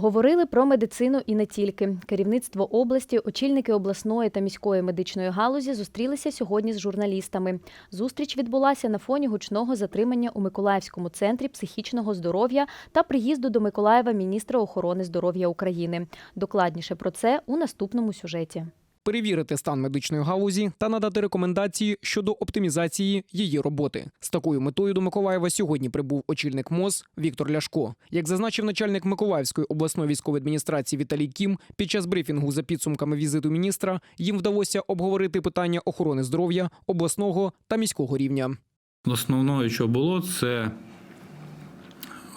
Говорили про медицину і не тільки. Керівництво області, очільники обласної та міської медичної галузі зустрілися сьогодні з журналістами. Зустріч відбулася на фоні гучного затримання у Миколаївському центрі психічного здоров'я та приїзду до Миколаєва міністра охорони здоров'я України. Докладніше про це у наступному сюжеті. Перевірити стан медичної галузі та надати рекомендації щодо оптимізації її роботи. З такою метою до Миколаєва сьогодні прибув очільник МОЗ Віктор Ляшко. Як зазначив начальник Миколаївської обласної військової адміністрації Віталій Кім, під час брифінгу за підсумками візиту міністра їм вдалося обговорити питання охорони здоров'я обласного та міського рівня. Основною, що було, це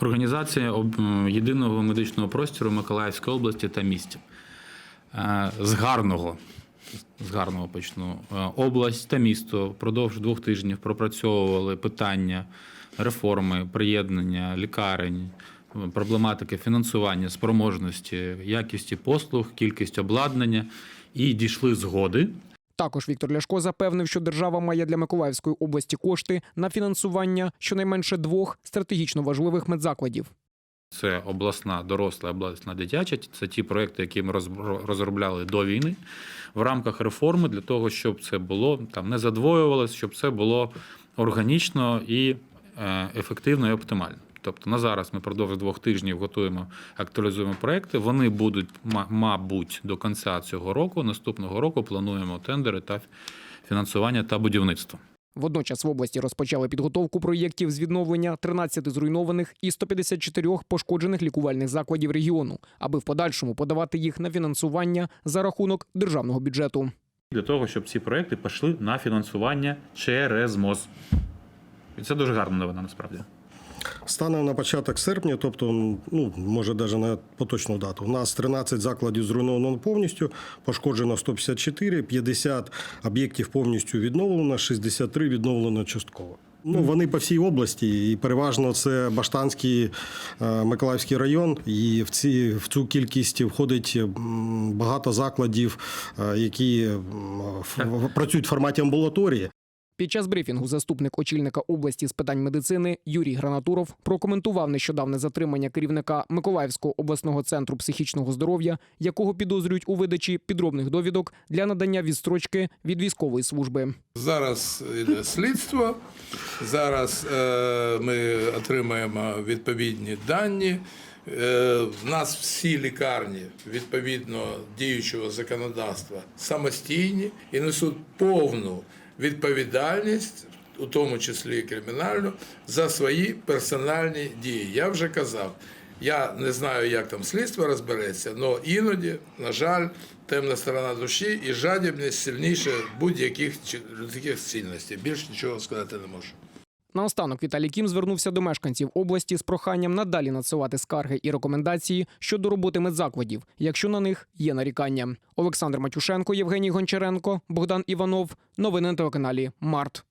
організація єдиного медичного простору Миколаївської області та місті. Е, З гарного, з гарного почну. Е, Область та місто впродовж двох тижнів пропрацьовували питання реформи, приєднання лікарень, проблематики фінансування, спроможності, якісті послуг, кількість обладнання і дійшли згоди Також Віктор Ляшко запевнив, що держава має для Миколаївської області кошти на фінансування щонайменше двох стратегічно важливих медзакладів. Це обласна доросла, обласна дитяча. Це ті проекти, які ми розробляли до війни в рамках реформи для того, щоб це було там не задвоювалося, щоб це було органічно і е, ефективно і оптимально. Тобто на зараз ми продовж двох тижнів готуємо, актуалізуємо проекти. Вони будуть, ма- мабуть, до кінця цього року, наступного року плануємо тендери та фінансування та будівництво. Водночас в області розпочали підготовку проєктів з відновлення 13 зруйнованих і 154 пошкоджених лікувальних закладів регіону, аби в подальшому подавати їх на фінансування за рахунок державного бюджету. Для того, щоб ці проекти пішли на фінансування через МОЗ. І це дуже гарна новина насправді. Станом на початок серпня, тобто, ну може навіть на поточну дату, у нас 13 закладів зруйновано повністю, пошкоджено 154, 50 об'єктів повністю відновлено, 63 відновлено частково. Ну, вони по всій області, і переважно це Баштанський е, Миколаївський район. І в ці в цю кількість входить багато закладів, е, які в- працюють в форматі амбулаторії. Під час брифінгу заступник очільника області з питань медицини Юрій Гранатуров прокоментував нещодавне затримання керівника Миколаївського обласного центру психічного здоров'я, якого підозрюють у видачі підробних довідок для надання відстрочки від військової служби. Зараз йде слідство. Зараз е, ми отримаємо відповідні дані. Е, в нас всі лікарні відповідно діючого законодавства самостійні і несуть повну відповідальність, у тому числі і кримінальну, за свої персональні дії. Я вже казав. Я не знаю, як там слідство розбереться, але іноді, на жаль, темна сторона душі і жадібність сильніше будь-яких людських цінностей. Більше нічого сказати не можу. Наостанок Віталій Кім звернувся до мешканців області з проханням надалі надсилати скарги і рекомендації щодо роботи медзакладів, якщо на них є нарікання. Олександр Матюшенко, Євгеній Гончаренко, Богдан Іванов. Новини на телеканалі Март.